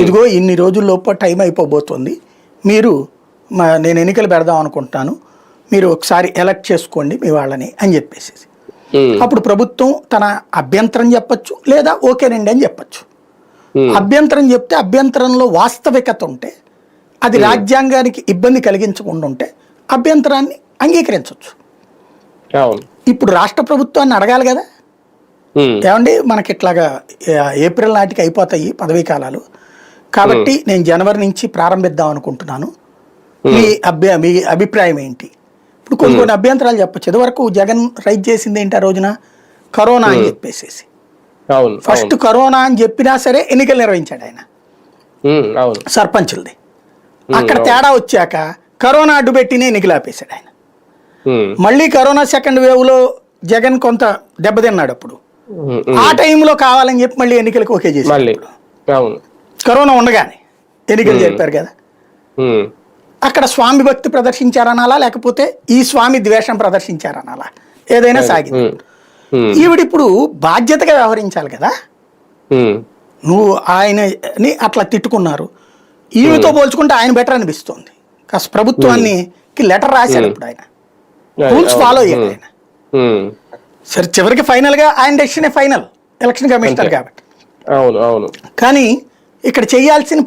ఇదిగో ఇన్ని రోజుల్లోపు టైం అయిపోబోతుంది. మీరు మా నేను ఎన్నికలు పెడదాం అనుకుంటున్నాను మీరు ఒకసారి ఎలక్ట్ చేసుకోండి మీ వాళ్ళని అని చెప్పేసి అప్పుడు ప్రభుత్వం తన అభ్యంతరం చెప్పొచ్చు లేదా ఓకేనండి అని చెప్పొచ్చు. అభ్యంతరం చెప్తే అభ్యంతరంలో వాస్తవికత ఉంటే అది రాజ్యాంగానికి ఇబ్బంది కలిగించకుండా ఉంటే అభ్యంతరాన్ని అంగీకరించవచ్చు ఇప్పుడు రాష్ట్ర ప్రభుత్వాన్ని అడగాలి కదా. ఏమండి మనకి ఇట్లాగా ఏప్రిల్ నాటికి అయిపోతాయి పదవీ కాలాలు. కాబట్టి నేను జనవరి నుంచి ప్రారంభిద్దాం అనుకుంటున్నాను. మీ అభ్య మీ అభిప్రాయం ఏంటి? ఇప్పుడు కొన్ని కొన్ని అభ్యంతరాలు చెప్పచ్చు. ఇదివరకు జగన్ రైట్ చేసింది ఏంటి ఆ రోజున? కరోనా అని చెప్పేసేసి. ఫస్ట్ కరోనా అని చెప్పినా సరే ఎన్నికలు నిర్వహించాడు ఆయన. సర్పంచులది. అక్కడ తేడా వచ్చాక కరోనా అడ్డు పెట్టినే ఎన్నికలు ఆపేశాడు ఆయన. మళ్ళీ కరోనా సెకండ్ వేవ్లో జగన్ కొంత దెబ్బతిన్నాడు అప్పుడు. ఆ టైంలో కావాలని చెప్పి మళ్ళీ ఎన్నికలకు ఓకే అవును. కరోనా ఉండగానే ఎన్నికలు చెప్పారు కదా. అక్కడ స్వామి భక్తి ప్రదర్శించారనాలా? లేకపోతే ఈ స్వామి ద్వేషం ప్రదర్శించారనాలా? ఏదైనా సాగింది. ఈవిడిప్పుడు బాధ్యతగా వ్యవహరించాలి కదా. నువ్వు ఆయనని అట్లా తిట్టుకున్నారు. ఈమెతో పోల్చుకుంటే ఆయన బెటర్ అనిపిస్తుంది. కాస్త ప్రభుత్వాన్ని లెటర్ రాశాడు ఇప్పుడు ఆయన. రూల్స్ ఫాలో అయ్యాడు ఆయన. సరే చివరికి ఫైనల్గా ఆయన డెసిషనే ఫైనల్ ఎలక్షన్ కమిషనర్ కాబట్టి. అవును అవును. కానీ ఇక్కడ చేయాల్సిన